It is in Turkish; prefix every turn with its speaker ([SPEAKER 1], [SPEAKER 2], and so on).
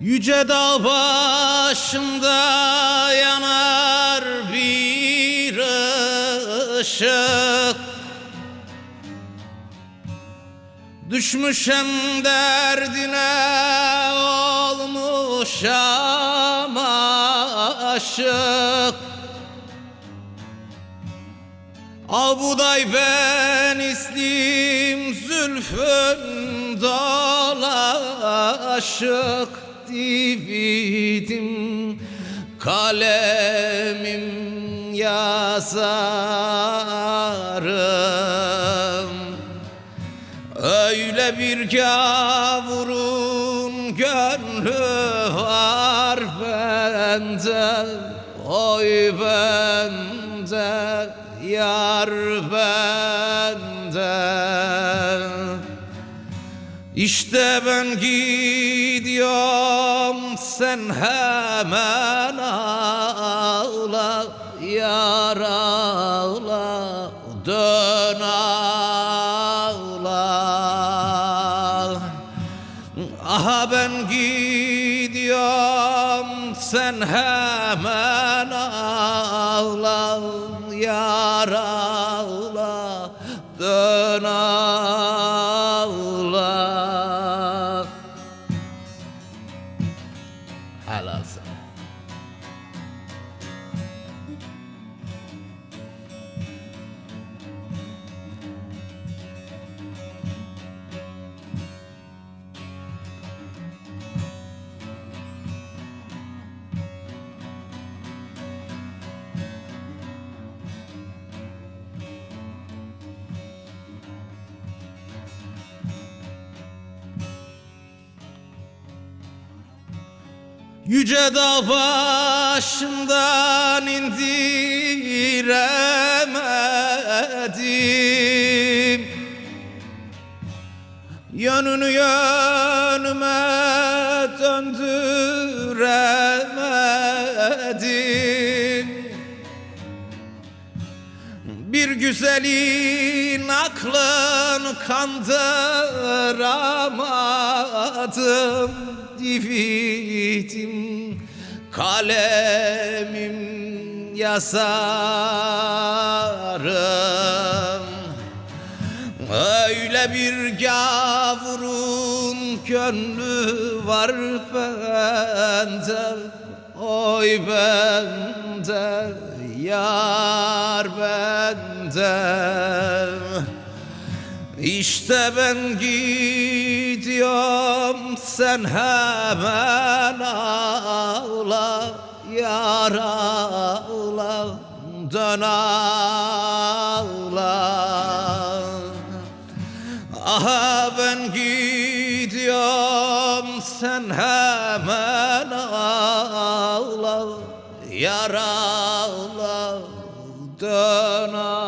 [SPEAKER 1] Yüce dağ başında yanar bir ışık. Düşmüşem derdine olmuşam aşık. Al buday ben islim zülfün dolaşık dividim kalemim yazarım Öyle bir gavurun gönlü var bende Oy bende yar bende İşte ben gidiyorum sen hemen ağla Yar ağla dön ağla. Aha ben gidiyorum sen hemen ağla Yar ağla dön ağla I love them. Yüce dağ başından indiremedim. Yönünü yönüme döndüremedim bir güzelin aklını kandıramadım Dividim. Kalemim yazarım. Öyle bir gavurun gönlü var bende Oy bende yar bende. İşte ben gidiyorum sen hemen ağla Yar ağla dön ağla. Aha ben gidiyorum sen hemen ağla yaralı dön ağlar.